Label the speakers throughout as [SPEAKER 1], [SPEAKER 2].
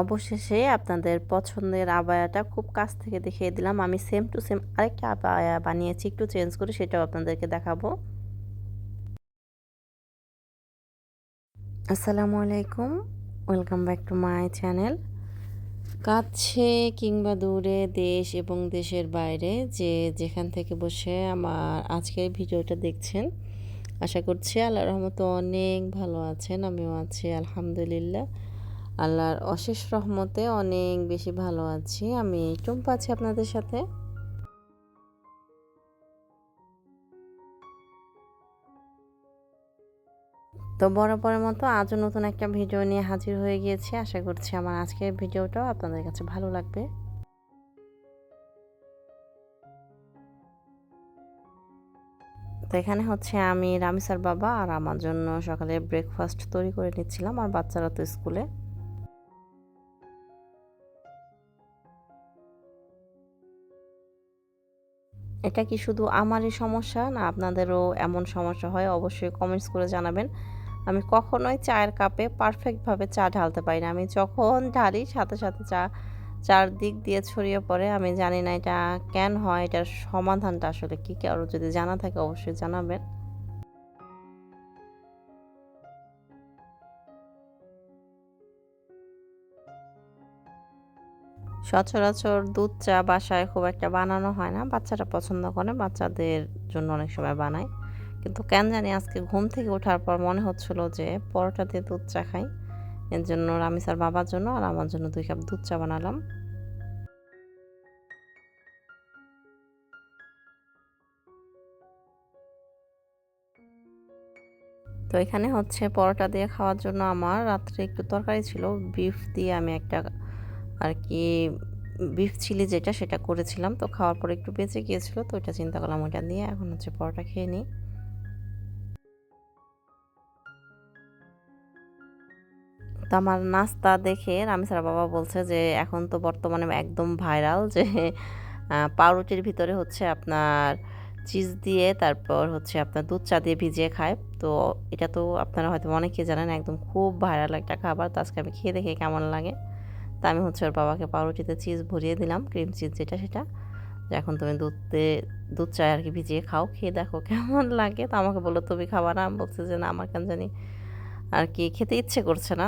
[SPEAKER 1] অবশেষে আপনাদের পছন্দের আবায়াটা খুব কাছ থেকে দেখিয়ে দিলাম। আমি সেম টু সেম আরেকটা আবায়া বানিয়েছি, একটু চেঞ্জ করে সেটাও আপনাদেরকে দেখাবো। আসসালামু আলাইকুম welcome back to my channel কাছে কিংবা দূরে দেশ এবং দেশের বাইরে যে যেখান থেকে বসে আমার আজকের ভিডিওটা দেখছেন, আশা করছি আল্লাহ রহমতে অনেক ভালো আছেন, আমিও আছি, আলহামদুলিল্লাহ। আল্লাহর অশেষ রহমতে অনেক বেশি ভালো আছি। আমি টুম্পা আছি আপনাদের সাথে। তো বরাবরের মতো আজও নতুন একটা ভিডিও নিয়ে হাজির হয়ে গিয়েছি। আশা করছি আমার আজকের ভিডিওটাও আপনাদের কাছে ভালো লাগবে। তো এখানে হচ্ছে আমি রামিসার বাবা আর আমার জন্য সকালে ব্রেকফাস্ট তৈরি করে নিচ্ছিলাম। আর বাচ্চারা তো স্কুলে। এটা কি শুধু আমারই সমস্যা না আপনাদেরও এমন সমস্যা হয়? অবশ্যই কমেন্টস করে জানাবেন। আমি কখনোই চায়ের কাপে পারফেক্টভাবে চা ঢালতে পারি না। আমি যখন ঢালি সাথে সাথে চা, চার দিক দিয়ে ছড়িয়ে পড়ে, আমি জানি না এটা কেন হয়, এটার সমাধানটা আসলে কী? কারও যদি জানা থাকে অবশ্যই জানাবেন। সচরাচর দুধ চা বাসায় খুব একটা বানানো হয় না। বাচ্চারা পছন্দ করে, বাচ্চাদের জন্য অনেক সময় বানায়। কিন্তু কেন জানি আজকে ঘুম থেকে ওঠার পর মনে হচ্ছিল যে পরোটা দিয়ে দুধ চা খাই। এর জন্য রামিসার বাবার জন্য আর আমার জন্য দুই কাপ দুধ চা বানালাম। তো এখানে হচ্ছে পরোটা দিয়ে খাওয়ার জন্য আমার রাত্রে একটু তরকারি ছিল। বিফ দিয়ে আমি একটা আর কি বিফ চিলি যেটা সেটা করেছিলাম। তো খাওয়ার পরে একটু বেঁচে গিয়েছিল, তো ওইটা চিন্তা করলাম ওইটা দিয়ে এখন হচ্ছে পরোটা খেয়ে নিই। তো আমার নাস্তা দেখে রামিসার বাবা বলছে যে, এখন তো বর্তমানে একদম ভাইরাল যে পাউরুটির ভিতরে হচ্ছে আপনার চিজ দিয়ে তারপর হচ্ছে আপনার দুধ চা দিয়ে ভিজিয়ে খায়। তো এটা তো আপনারা হয়তো অনেকে জানেন, একদম খুব ভাইরাল একটা খাবার। তো আজকে আমি খেয়ে দেখে কেমন লাগে। তা আমি হচ্ছে ওর বাবাকে পাউরুটিতে চিজ ভরিয়ে দিলাম ক্রিম চিজ যেটা সেটা। এখন তুমি দুধতে, দুধ চায় আর কি ভিজিয়ে খাও, খেয়ে দেখো কেমন লাগে। তো আমাকে বলল, তুমি খাবার না? বলছে যে, না, আমার কেন জানি আর কি খেতে ইচ্ছে করছে না।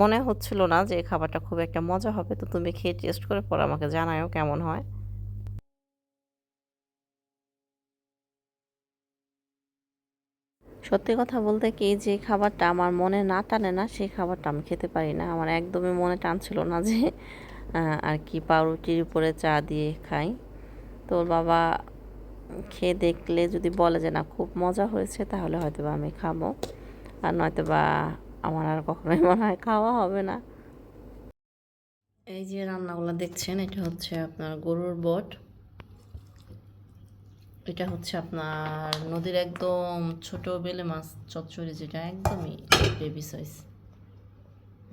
[SPEAKER 1] মনে হচ্ছিল না যে খাবারটা খুব একটা মজা হবে। তো তুমি খেয়ে টেস্ট করে পরে আমাকে জানায়ও কেমন হয়। সত্যি কথা বলতে কি, যে খাবারটা আমার মনে না টানে না, সেই খাবারটা আমি খেতে পারি না। আমার একদমই মনে টানছিল না যে আর কি পাউরুটির উপরে চা দিয়ে খাই। তো ওর বাবা খেয়ে দেখলে যদি বলে যে, না, খুব মজা হয়েছে, তাহলে হয়তো বা আমি খাব। আর নয়তো বা আমার আর কখনোই মনে হয় খাওয়া হবে না। এই যে রান্নাগুলো দেখছেন, এটা হচ্ছে আপনার গরুর বট। এটা হচ্ছে আপনার নদীর একদম ছোট বেলে মাছ চচ্চড়ি, যেটা একদমই বেবি সাইজ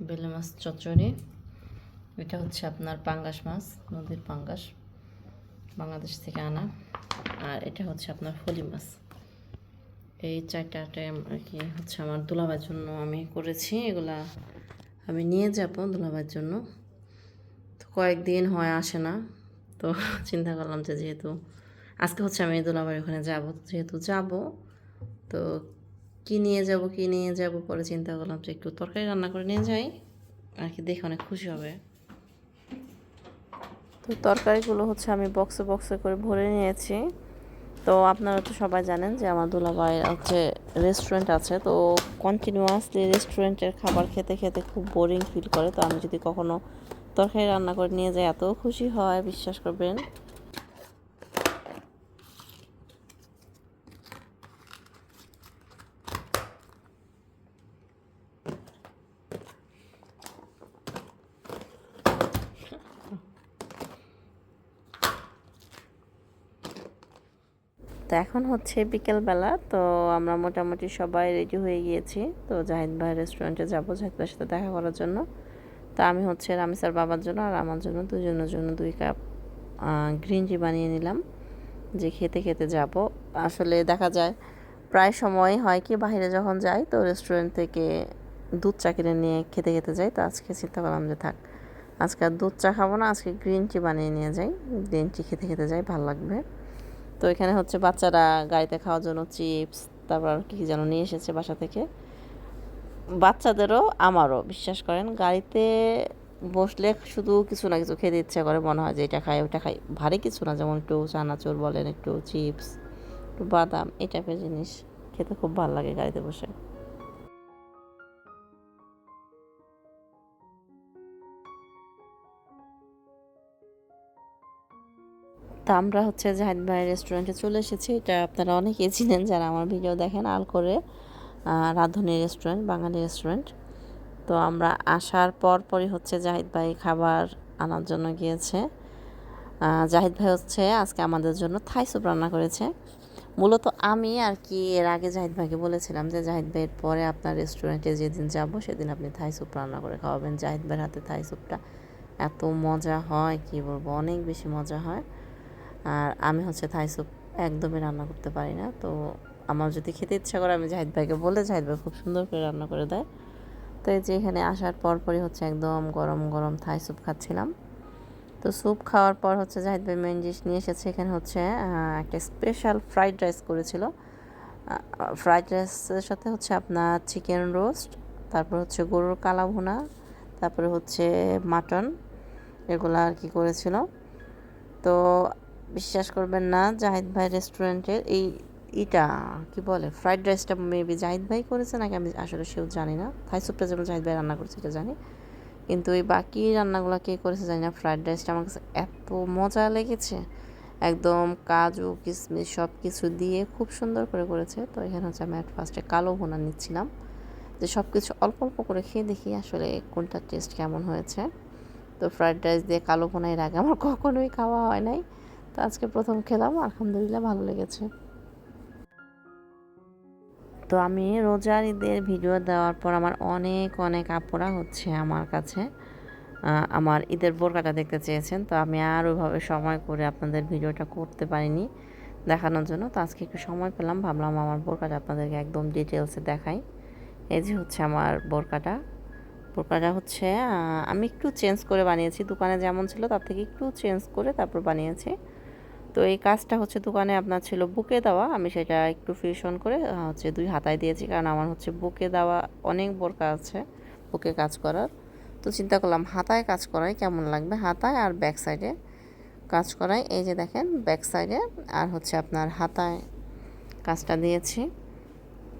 [SPEAKER 1] বেলে মাছ চচ্চড়ি, এটা হচ্ছে আপনার পাঙ্গাস মাছ, নদীর পাঙ্গাস, বাংলাদেশ থেকে আনা। আর এটা হচ্ছে আপনার ফলি মাছ। এই চারটা আইটেম আর কি হচ্ছে আমার দুলাবার জন্য আমি করেছি। এগুলা আমি নিয়ে যাব দুলাভাইয়ের জন্য। তো কয়েকদিন হয়, আসে না। তো চিন্তা করলাম যে যেহেতু আজকে হচ্ছে আমি দুলাভাইয়ের ওখানে যাব যেহেতু যাব, তো কী নিয়ে যাব, কি নিয়ে যাব, পরে চিন্তা করলাম যে একটু তরকারি রান্না করে নিয়ে যাই, আর কি দেখে অনেক খুশি হবে। তো তরকারিগুলো হচ্ছে আমি বক্সে বক্সে করে ভরে নিয়েছি। তো আপনারা তো সবাই জানেন যে আমার দুলাভাই হচ্ছে রেস্টুরেন্ট আছে, তো কন্টিনিউয়াসলি রেস্টুরেন্টের খাবার খেতে খেতে খুব বোরিং ফিল করে। তো আমি যদি কখনো তরকারি রান্না করে নিয়ে যাই এত খুশি হয়, বিশ্বাস করবেন। তো এখন হচ্ছে বিকেলবেলা, তো আমরা মোটামুটি সবাই রেডি হয়ে গিয়েছি। তো জাহিদ ভাই রেস্টুরেন্টে যাব, জাহিদ ভাইয়ের সাথে দেখা করার জন্য। তো আমি হচ্ছে রামিসার বাবার জন্য আর আমার জন্য দুজনের জন্য দুই কাপ গ্রিন টি বানিয়ে নিলাম। যে খেতে খেতে যাব। আসলে দেখা যায় প্রায় সময় হয় কি বাইরে যখন যাই তো রেস্টুরেন্ট থেকে দুধ চা কিনে নিয়ে খেতে খেতে যাই। তো আজকে চিন্তা করলাম যে থাক, আজকে আর দুধ চা খাব না, আজকে গ্রিন টি বানিয়ে নিয়ে যাই। গ্রিন টি খেতে খেতে যাই, ভালো লাগবে। তো এখানে হচ্ছে বাচ্চারা গাড়িতে খাওয়ার জন্য চিপস, তারপর কি যেন নিয়ে এসেছে বাসা থেকে। বাচ্চাদেরও আমারও, বিশ্বাস করেন, গাড়িতে বসলে শুধু কিছু না কিছু খেতে ইচ্ছা করে, মনে হয় যে এটা খাই, ওটা খাই। ভারী কিছু না, যেমন একটু চানাচুর বলেন, একটু চিপস, একটু বাদাম, এই টাইপের জিনিস খেতে খুব ভালো লাগে গাড়িতে বসে। তো আমরা হচ্ছে জাহিদ ভাইয়ের রেস্টুরেন্টে চলে এসেছি। এটা আপনারা অনেকেই চিনেন যারা আমার ভিডিও দেখেন, আল করে রাঁধুনি রেস্টুরেন্ট বাঙালি রেস্টুরেন্ট তো আমরা আসার পর পরই হচ্ছে জাহিদ ভাই খাবার আনার জন্য গিয়েছে। জাহিদ ভাই হচ্ছে আজকে আমাদের জন্য থাই স্যুপ রান্না করেছে। মূলত আমি আর কি এর আগে জাহিদ ভাইকে বলেছিলাম যে জাহিদ ভাইয়ের পরে আপনার রেস্টুরেন্টে যেদিন যাব সেদিন আপনি থাই স্যুপ রান্না করে খাওয়াবেন। জাহিদ ভাইয়ের হাতে থাই স্যুপটা এত মজা হয়, কি বলব, অনেক বেশি মজা হয়। আর আমি হচ্ছে থাই স্যুপ একদমই রান্না করতে পারি না। তো আমার যদি খেতে ইচ্ছা করে, আমি জাহিদ ভাইকে বলে জাহিদ ভাই খুব সুন্দর করে রান্না করে দেয়। তো এই যে এখানে আসার পর পরই হচ্ছে একদম গরম গরম থাই স্যুপ খাচ্ছিলাম। তো স্যুপ খাওয়ার পর হচ্ছে জাহিদ ভাই মেন ডিশ নিয়ে এসেছে। এখানে হচ্ছে একটা স্পেশাল ফ্রাইড রাইস করেছিল। ফ্রাইড রাইসের সাথে হচ্ছে আপনার চিকেন রোস্ট তারপর হচ্ছে গরুর কালা ভুনা তারপরে হচ্ছে মাটন এগুলো আর কি করেছিল। তো বিশ্বাস করবেন না, জাহিদ ভাই রেস্টুরেন্টের এই এটা কি বলে, ফ্রাইড রাইসটা মেবি জাহিদ ভাই করেছে নাকি আমি আসলে সেও জানি না। থাই স্যুপটা যেমন জাহিদ ভাই রান্না করেছে এটা জানি। কিন্তু এই বাকি রান্নাগুলো কে করেছে জানি না, ফ্রাইড রাইসটা আমার কাছে এত মজা লেগেছে। একদম কাজু কিশমিশ সব কিছু দিয়ে খুব সুন্দর করে করেছে। তো এখানে হচ্ছে আমি অ্যাট ফার্স্টে কালো ভুনা নিচ্ছিলাম। যে সব কিছু অল্প অল্প করে খেয়ে দেখি আসলে কোনটা টেস্ট কেমন হয়েছে। তো ফ্রাইড রাইস দিয়ে কালো ভুনা এর আগে আমার কখনোই খাওয়া হয় নাই। তো আজকে প্রথম খেলাম, আলহামদুলিল্লাহ ভালো লেগেছে। তো আমি রোজার ঈদের ভিডিও দেওয়ার পর আমার অনেক অনেক আপুরা হচ্ছে আমার কাছে। আমার ঈদের বোরকাটা দেখতে চেয়েছেন, তো আমি আর ওইভাবে সময় করে আপনাদের ভিডিওটা করতে পারিনি দেখানোর জন্য। তো আজকে একটু সময় পেলাম, ভাবলাম আমার বোরকাটা আপনাদেরকে একদম ডিটেলসে দেখাই। এই যে হচ্ছে আমার বোরকাটা। বোরকাটা হচ্ছে আমি একটু চেঞ্জ করে বানিয়েছি। দোকানে যেমন ছিল তার থেকে একটু চেঞ্জ করে তারপর বানিয়েছি। তো এই কাজটা হচ্ছে দোকানে আপনার ছিল বুকে দেওয়া। আমি সেটা একটু ফিউশন করে হচ্ছে দুই হাতায় দিয়েছি, কারণ আমার হচ্ছে বুকে দেওয়া অনেক বোরকা আছে, বুকে কাজ করার। তো চিন্তা করলাম, হাতায় কাজ করাই কেমন লাগবে? হাতায় আর ব্যাক সাইডে কাজ করাই। এই যে দেখেন ব্যাক সাইডে আর হচ্ছে আপনার হাতায় কাজটা দিয়েছি।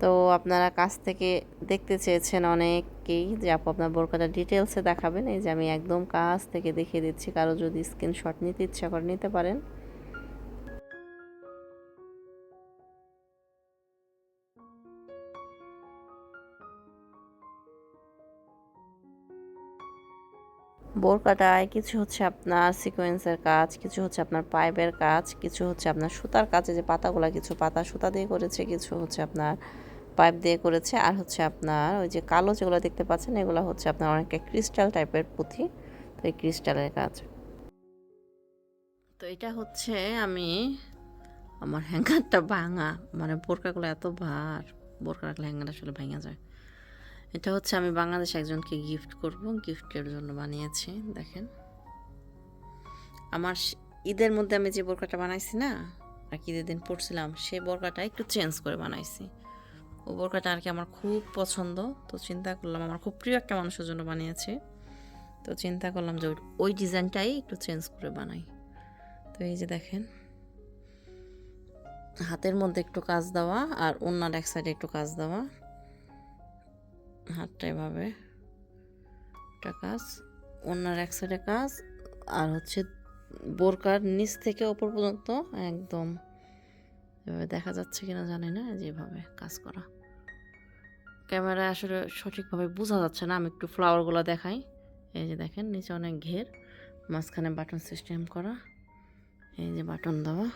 [SPEAKER 1] তো আপনারা কাজ থেকে দেখতে চেয়েছেন অনেকেই, যে আপু আপনার বোরকাটা ডিটেলসে দেখাবেন। এই যে আমি একদম কাজ থেকে দেখিয়ে দিচ্ছি, কারও যদি স্ক্রিনশট নিতে ইচ্ছা করে নিতে পারেন। বোরকাটায় কিছু হচ্ছে আপনার সিকোয়েন্সের কাজ, কিছু হচ্ছে আপনার পাইপের কাজ, কিছু হচ্ছে আপনার সুতার কাজে যে পাতাগুলো কিছু পাতা সুতা দিয়ে করেছে, কিছু হচ্ছে আপনার পাইপ দিয়ে করেছে, আর হচ্ছে আপনার ওই যে কালো যেগুলো দেখতে পাচ্ছেন, এগুলো হচ্ছে আপনার অনেকটা ক্রিস্টাল টাইপের পুঁথি, তো এই ক্রিস্টালের কাজ। তো এটা হচ্ছে আমি আমার হ্যাঙ্গারটা ভাঙা মানে বোরকাগুলো এত ভার বোরকা রাখলে হ্যাঙ্গার আসলে ভেঙে যায়। এটা হচ্ছে আমি বাংলাদেশ একজনকে গিফট করব গিফটের জন্য বানিয়েছি, দেখেন। আমার ঈদের মধ্যে আমি যে বোরকাটা বানাইছি না, আর ঈদের দিন পড়ছিলাম সেই বোরকাটা একটু চেঞ্জ করে বানাইছি। ও বোরকাটা আর কি আমার খুব পছন্দ, তো চিন্তা করলাম আমার খুব প্রিয় একটা মানুষের জন্য বানিয়েছি। তো চিন্তা করলাম যে ওই- ওই ডিজাইনটাই একটু চেঞ্জ করে বানাই। তো এই যে দেখেন, হাতের মধ্যে একটু কাজ দেওয়া আর অন্যার এক সাইডে একটু কাজ দেওয়া। হাতটা এভাবে। একটা কাজ অন্যার এক সাইডে কাজ, আর হচ্ছে বোরকার নিচ থেকে ওপর পর্যন্ত একদম এভাবে দেখা যাচ্ছে কিনা জানি না যেভাবে কাজ করা। ক্যামেরা আসলে সঠিকভাবে বোঝা যাচ্ছে না, আমি একটু ফ্লাওয়ারগুলো দেখাই। এই যে দেখেন, নিচে অনেক ঘের, মাঝখানে বাটন সিস্টেম করা। এই যে বাটন দেওয়া।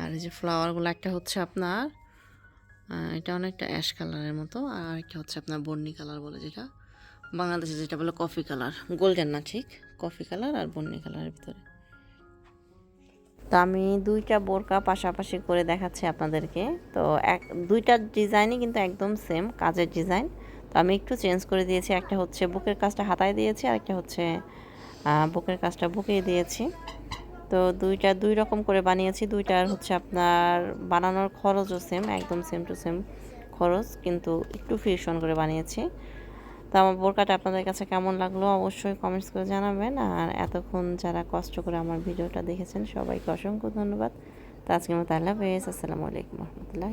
[SPEAKER 1] আর এই যে ফ্লাওয়ারগুলো একটা হচ্ছে আপনার এটা অনেকটা অ্যাশ কালারের মতো, আর একটা হচ্ছে আপনার বর্নি কালার বলে যেটা। বাংলাদেশে যেটা বলে কফি কালার গোল্ডেন না ঠিক? কফি কালার আর বর্নি কালারের ভিতরে। তো আমি দুইটা বোরকা পাশাপাশি করে দেখাচ্ছি আপনাদেরকে। তো এক, দুইটা ডিজাইনই কিন্তু একদম সেম কাজের ডিজাইন তো আমি একটু চেঞ্জ করে দিয়েছি, একটা হচ্ছে বুকের কাজটা হাতায় দিয়েছি, আর একটা হচ্ছে বুকের কাজটা বুকেই দিয়েছি। তো দুইটা, দুই রকম করে বানিয়েছি। দুইটার হচ্ছে আপনার বানানোর খরচও সেম একদম সেম টু সেম খরচ, কিন্তু একটু ফিউশন করে বানিয়েছি। তো আমার বোরকাটা আপনাদের কাছে কেমন লাগল অবশ্যই কমেন্টস করে জানাবেন। আর এতক্ষণ যারা কষ্ট করে আমার ভিডিওটা দেখেছেন, সবাইকে অসংখ্য ধন্যবাদ। তো আজকে মতো আল্লাহ আসসালামু আলাইকুম রহমতুল্লাহ